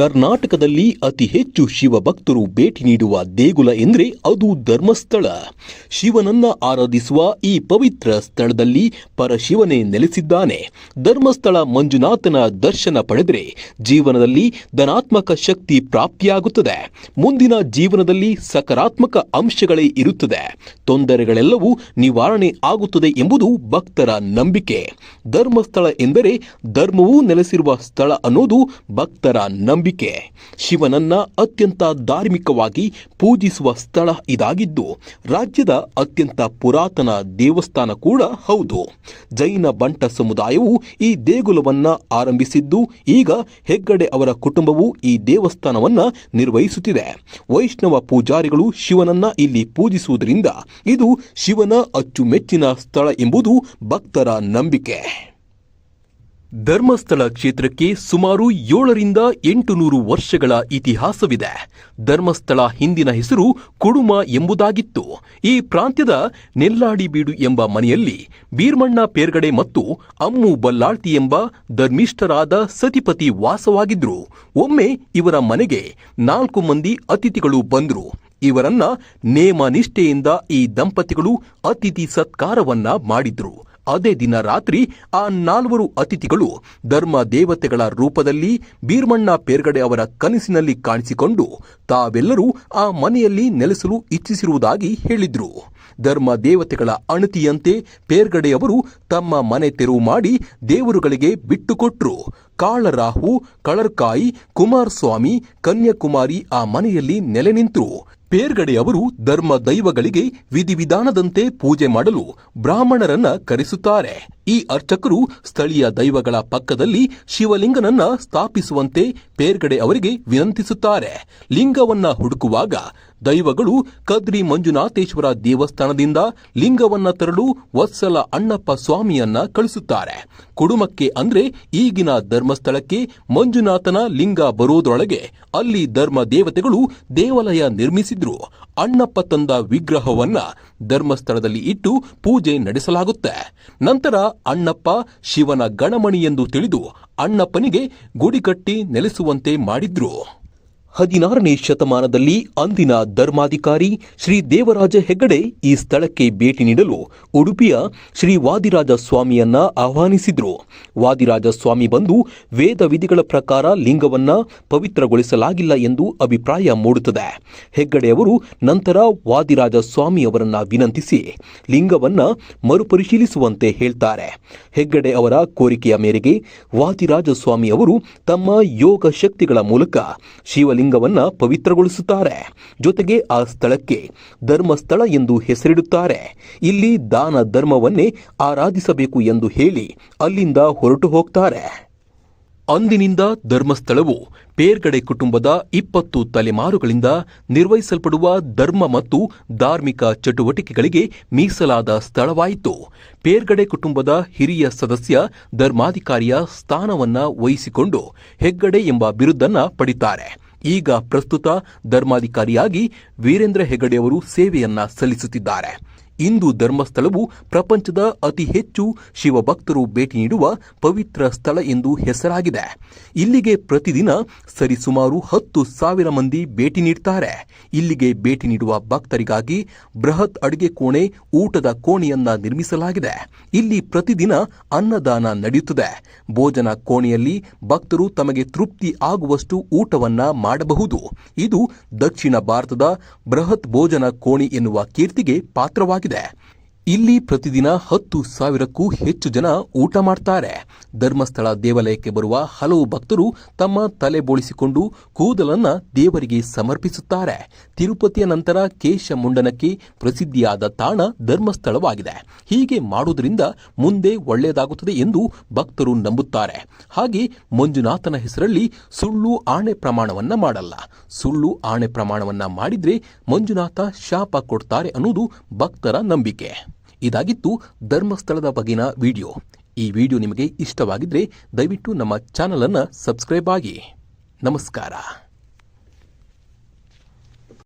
ಕರ್ನಾಟಕದಲ್ಲಿ ಅತಿ ಹೆಚ್ಚು ಶಿವಭಕ್ತರು ಭೇಟಿ ನೀಡುವ ದೇಗುಲ ಎಂದರೆ ಅದು ಧರ್ಮಸ್ಥಳ. ಶಿವನನ್ನ ಆರಾಧಿಸುವ ಈ ಪವಿತ್ರ ಸ್ಥಳದಲ್ಲಿ ಪರಶಿವನೇ ನೆಲೆಸಿದ್ದಾನೆ. ಧರ್ಮಸ್ಥಳ ಮಂಜುನಾಥನ ದರ್ಶನ ಪಡೆದರೆ ಜೀವನದಲ್ಲಿ ಧನಾತ್ಮಕ ಶಕ್ತಿ ಪ್ರಾಪ್ತಿಯಾಗುತ್ತದೆ. ಮುಂದಿನ ಜೀವನದಲ್ಲಿ ಸಕಾರಾತ್ಮಕ ಅಂಶಗಳೇ ಇರುತ್ತದೆ. ತೊಂದರೆಗಳೆಲ್ಲವೂ ನಿವಾರಣೆ ಆಗುತ್ತದೆ ಎಂಬುದು ಭಕ್ತರ ನಂಬಿಕೆ. ಧರ್ಮಸ್ಥಳ ಎಂದರೆ ಧರ್ಮವೂ ನೆಲೆಸಿರುವ ಸ್ಥಳ ಅನ್ನೋದು ಭಕ್ತರ ನಂಬಿಕೆ. ಶಿವನನ್ನ ಅತ್ಯಂತ ಧಾರ್ಮಿಕವಾಗಿ ಪೂಜಿಸುವ ಸ್ಥಳ ಇದಾಗಿದ್ದು, ರಾಜ್ಯದ ಅತ್ಯಂತ ಪುರಾತನ ದೇವಸ್ಥಾನ ಕೂಡ ಹೌದು. ಜೈನ ಬಂಟ ಸಮುದಾಯವು ಈ ದೇಗುಲವನ್ನ ಆರಂಭಿಸಿದ್ದು, ಈಗ ಹೆಗ್ಗಡೆ ಅವರ ಕುಟುಂಬವು ಈ ದೇವಸ್ಥಾನವನ್ನ ನಿರ್ವಹಿಸುತ್ತಿದೆ. ವೈಷ್ಣವ ಪೂಜಾರಿಗಳು ಶಿವನನ್ನ ಇಲ್ಲಿ ಪೂಜಿಸುವುದರಿಂದ ಇದು ಶಿವನ ಅಚ್ಚುಮೆಚ್ಚಿನ ಸ್ಥಳ ಎಂಬುದು ಭಕ್ತರ ನಂಬಿಕೆ. ಧರ್ಮಸ್ಥಳ ಕ್ಷೇತ್ರಕ್ಕೆ ಸುಮಾರು ಏಳರಿಂದ ಎಂಟು ನೂರು ವರ್ಷಗಳ ಇತಿಹಾಸವಿದೆ. ಧರ್ಮಸ್ಥಳ ಹಿಂದಿನ ಹೆಸರು ಕುಡುಮ ಎಂಬುದಾಗಿತ್ತು. ಈ ಪ್ರಾಂತ್ಯದ ನೆಲ್ಲಾಡಿಬೀಡು ಎಂಬ ಮನೆಯಲ್ಲಿ ಬೀರ್ಮಣ್ಣ ಪೇರ್ಗಡೆ ಮತ್ತು ಅಮ್ಮು ಬಲ್ಲಾಳ್ತಿ ಎಂಬ ಧರ್ಮಿಷ್ಠರಾದ ಸತಿಪತಿ ವಾಸವಾಗಿದ್ರು. ಒಮ್ಮೆ ಇವರ ಮನೆಗೆ ನಾಲ್ಕು ಮಂದಿ ಅತಿಥಿಗಳು ಬಂದರು. ಇವರನ್ನ ನೇಮ ನಿಷ್ಠೆಯಿಂದ ಈ ದಂಪತಿಗಳು ಅತಿಥಿ ಸತ್ಕಾರವನ್ನ ಮಾಡಿದ್ರು. ಅದೇ ದಿನ ರಾತ್ರಿ ಆ ನಾಲ್ವರು ಅತಿಥಿಗಳು ಧರ್ಮ ದೇವತೆಗಳ ರೂಪದಲ್ಲಿ ಬೀರ್ಮಣ್ಣ ಪೇರ್ಗಡೆ ಅವರ ಕನಸಿನಲ್ಲಿ ಕಾಣಿಸಿಕೊಂಡು ತಾವೆಲ್ಲರೂ ಆ ಮನೆಯಲ್ಲಿ ನೆಲೆಸಲು ಇಚ್ಛಿಸಿರುವುದಾಗಿ ಹೇಳಿದ್ರು. ಧರ್ಮ ದೇವತೆಗಳ ಅಣತಿಯಂತೆ ಪೇರ್ಗಡೆಯವರು ತಮ್ಮ ಮನೆ ತೆರವು ಮಾಡಿ ದೇವರುಗಳಿಗೆ ಬಿಟ್ಟುಕೊಟ್ರು ಕಾಳರಾಹು, ಕಳರ್ಕಾಯಿ, ಕುಮಾರಸ್ವಾಮಿ, ಕನ್ಯಾಕುಮಾರಿ ಆ ಮನೆಯಲ್ಲಿ ನೆಲೆ ನಿಂತರು. ಪೇರ್ಗಡೆಯವರು ಧರ್ಮ ದೈವಗಳಿಗೆ ವಿಧಿವಿಧಾನದಂತೆ ಪೂಜೆ ಮಾಡಲು ಬ್ರಾಹ್ಮಣರನ್ನ ಕರೆಸುತ್ತಾರೆ. ಈ ಅರ್ಚಕರು ಸ್ಥಳೀಯ ದೈವಗಳ ಪಕ್ಕದಲ್ಲಿ ಶಿವಲಿಂಗನನ್ನ ಸ್ಥಾಪಿಸುವಂತೆ ಪೇರ್ಗಡೆ ಅವರಿಗೆ ವಿನಂತಿಸುತ್ತಾರೆ. ಲಿಂಗವನ್ನ ಹುಡುಕುವಾಗ ದೈವಗಳು ಕದ್ರಿ ಮಂಜುನಾಥೇಶ್ವರ ದೇವಸ್ಥಾನದಿಂದ ಲಿಂಗವನ್ನ ತರಲು ವತ್ಸಲ ಅಣ್ಣಪ್ಪ ಸ್ವಾಮಿಯನ್ನ ಕಳಿಸುತ್ತಾರೆ. ಕುಡುಮಕ್ಕೆ ಅಂದ್ರೆ ಈಗಿನ ಧರ್ಮಸ್ಥಳಕ್ಕೆ ಮಂಜುನಾಥನ ಲಿಂಗ ಬರೋದೊಳಗೆ ಅಲ್ಲಿ ಧರ್ಮ ದೇವತೆಗಳು ದೇವಾಲಯ ನಿರ್ಮಿಸಿದ್ರು. ಅಣ್ಣಪ್ಪ ತಂದ ವಿಗ್ರಹವನ್ನ ಧರ್ಮಸ್ಥಳದಲ್ಲಿ ಇಟ್ಟು ಪೂಜೆ ನಡೆಸಲಾಗುತ್ತೆ. ನಂತರ ಅಣ್ಣಪ್ಪ ಶಿವನ ಗಣಮಣಿ ಎಂದು ತಿಳಿದು ಅಣ್ಣಪ್ಪನಿಗೆ ಗುಡಿ ಕಟ್ಟಿ ನೆಲೆಸುವಂತೆ ಮಾಡಿದ್ರು. ಹದಿನಾರನೇ ಶತಮಾನದಲ್ಲಿ ಅಂದಿನ ಧರ್ಮಾಧಿಕಾರಿ ಶ್ರೀ ದೇವರಾಜ ಹೆಗ್ಗಡೆ ಈ ಸ್ಥಳಕ್ಕೆ ಭೇಟಿ ನೀಡಲು ಉಡುಪಿಯ ಶ್ರೀ ವಾದಿರಾಜ ಸ್ವಾಮಿಯನ್ನ ಆಹ್ವಾನಿಸಿದ್ರು. ವಾದಿರಾಜ ಸ್ವಾಮಿ ಬಂದು ವೇದ ವಿಧಿಗಳ ಪ್ರಕಾರ ಲಿಂಗವನ್ನ ಪವಿತ್ರಗೊಳಿಸಲಾಗಿಲ್ಲ ಎಂದು ಅಭಿಪ್ರಾಯ ಮೂಡುತ್ತದೆ. ಹೆಗ್ಗಡೆಯವರು ನಂತರ ವಾದಿರಾಜ ಸ್ವಾಮಿಯವರನ್ನ ವಿನಂತಿಸಿ ಲಿಂಗವನ್ನ ಮರುಪರಿಶೀಲಿಸುವಂತೆ ಹೇಳ್ತಾರೆ. ಹೆಗ್ಗಡೆ ಅವರ ಕೋರಿಕೆಯ ಮೇರೆಗೆ ವಾದಿರಾಜ ಸ್ವಾಮಿಯವರು ತಮ್ಮ ಯೋಗ ಶಕ್ತಿಗಳ ಮೂಲಕ ಶಿವಲಿಂಗವನ್ನ ಪವಿತ್ರಗೊಳಿಸುತ್ತಾರೆ. ಜೊತೆಗೆ ಆ ಸ್ಥಳಕ್ಕೆ ಧರ್ಮಸ್ಥಳ ಎಂದು ಹೆಸರಿಡುತ್ತಾರೆ. ಇಲ್ಲಿ ದಾನ ಧರ್ಮವನ್ನೇ ಆರಾಧಿಸಬೇಕು ಎಂದು ಹೇಳಿ ಅಲ್ಲಿಂದ ಹೊರಟು ಹೋಗ್ತಾರೆ. ಅಂದಿನಿಂದ ಧರ್ಮಸ್ಥಳವು ಪೇರ್ಗಡೆ ಕುಟುಂಬದ ಇಪ್ಪತ್ತು ತಲೆಮಾರುಗಳಿಂದ ನಿರ್ವಹಿಸಲ್ಪಡುವ ಧರ್ಮ ಮತ್ತು ಧಾರ್ಮಿಕ ಚಟುವಟಿಕೆಗಳಿಗೆ ಮೀಸಲಾದ ಸ್ಥಳವಾಯಿತು. ಪೇರ್ಗಡೆ ಕುಟುಂಬದ ಹಿರಿಯ ಸದಸ್ಯ ಧರ್ಮಾಧಿಕಾರಿಯ ಸ್ಥಾನವನ್ನು ವಹಿಸಿಕೊಂಡು ಹೆಗ್ಗಡೆ ಎಂಬ ಬಿರುದನ್ನು ಪಡಿತಾರೆ. ಈಗ ಪ್ರಸ್ತುತ ಧರ್ಮಾಧಿಕಾರಿಯಾಗಿ ವೀರೇಂದ್ರ ಹೆಗಡೆಯವರು ಸೇವೆಯನ್ನ ಸಲ್ಲಿಸುತ್ತಿದ್ದಾರೆ. ಇಂದು ಧರ್ಮಸ್ಥಳವು ಪ್ರಪಂಚದ ಅತಿ ಹೆಚ್ಚು ಶಿವಭಕ್ತರು ಭೇಟಿ ನೀಡುವ ಪವಿತ್ರ ಸ್ಥಳ ಎಂದು ಹೆಸರಾಗಿದೆ. ಇಲ್ಲಿಗೆ ಪ್ರತಿದಿನ ಸರಿಸುಮಾರು ಹತ್ತು ಸಾವಿರ ಮಂದಿ ಭೇಟಿ ನೀಡುತ್ತಾರೆ ಇಲ್ಲಿಗೆ ಭೇಟಿ ನೀಡುವ ಭಕ್ತರಿಗಾಗಿ ಬೃಹತ್ ಅಡುಗೆ ಕೋಣೆ, ಊಟದ ಕೋಣೆಯನ್ನ ನಿರ್ಮಿಸಲಾಗಿದೆ. ಇಲ್ಲಿ ಪ್ರತಿದಿನ ಅನ್ನದಾನ ನಡೆಯುತ್ತದೆ. ಭೋಜನ ಕೋಣೆಯಲ್ಲಿ ಭಕ್ತರು ತಮಗೆ ತೃಪ್ತಿ ಆಗುವಷ್ಟು ಊಟವನ್ನ ಮಾಡಬಹುದು. ಇದು ದಕ್ಷಿಣ ಭಾರತದ ಬೃಹತ್ ಭೋಜನ ಕೋಣೆ ಎನ್ನುವ ಕೀರ್ತಿಗೆ ಪಾತ್ರವಾಗಿದೆ. there. ಇಲ್ಲಿ ಪ್ರತಿದಿನ ಹತ್ತು ಸಾವಿರಕ್ಕೂ ಹೆಚ್ಚು ಜನ ಊಟ ಮಾಡ್ತಾರೆ. ಧರ್ಮಸ್ಥಳ ದೇವಾಲಯಕ್ಕೆ ಬರುವ ಹಲವು ಭಕ್ತರು ತಮ್ಮ ತಲೆ ಬೋಳಿಸಿಕೊಂಡು ಕೂದಲನ್ನ ದೇವರಿಗೆ ಸಮರ್ಪಿಸುತ್ತಾರೆ. ತಿರುಪತಿಯ ನಂತರ ಕೇಶ ಮುಂಡನಕ್ಕೆ ಪ್ರಸಿದ್ಧಿಯಾದ ತಾಣ ಧರ್ಮಸ್ಥಳವಾಗಿದೆ. ಹೀಗೆ ಮಾಡುವುದರಿಂದ ಮುಂದೆ ಒಳ್ಳೆಯದಾಗುತ್ತದೆ ಎಂದು ಭಕ್ತರು ನಂಬುತ್ತಾರೆ. ಹಾಗೆ ಮಂಜುನಾಥನ ಹೆಸರಲ್ಲಿ ಸುಳ್ಳು ಆಣೆ ಪ್ರಮಾಣವನ್ನ ಮಾಡಲ್ಲ. ಸುಳ್ಳು ಆಣೆ ಪ್ರಮಾಣವನ್ನ ಮಾಡಿದ್ರೆ ಮಂಜುನಾಥ ಶಾಪ ಕೊಡ್ತಾರೆ ಅನ್ನೋದು ಭಕ್ತರ ನಂಬಿಕೆ. ಇದಾಗಿತ್ತು ಧರ್ಮಸ್ಥಳದ ಬಗೆಗಿನ ವಿಡಿಯೋ. ಈ ವಿಡಿಯೋ ನಿಮಗೆ ಇಷ್ಟವಾಗಿದ್ರೆ ದಯವಿಟ್ಟು ನಮ್ಮ ಚಾನಲನ್ನು ಸಬ್ಸ್ಕ್ರೈಬ್ ಆಗಿ. ನಮಸ್ಕಾರ.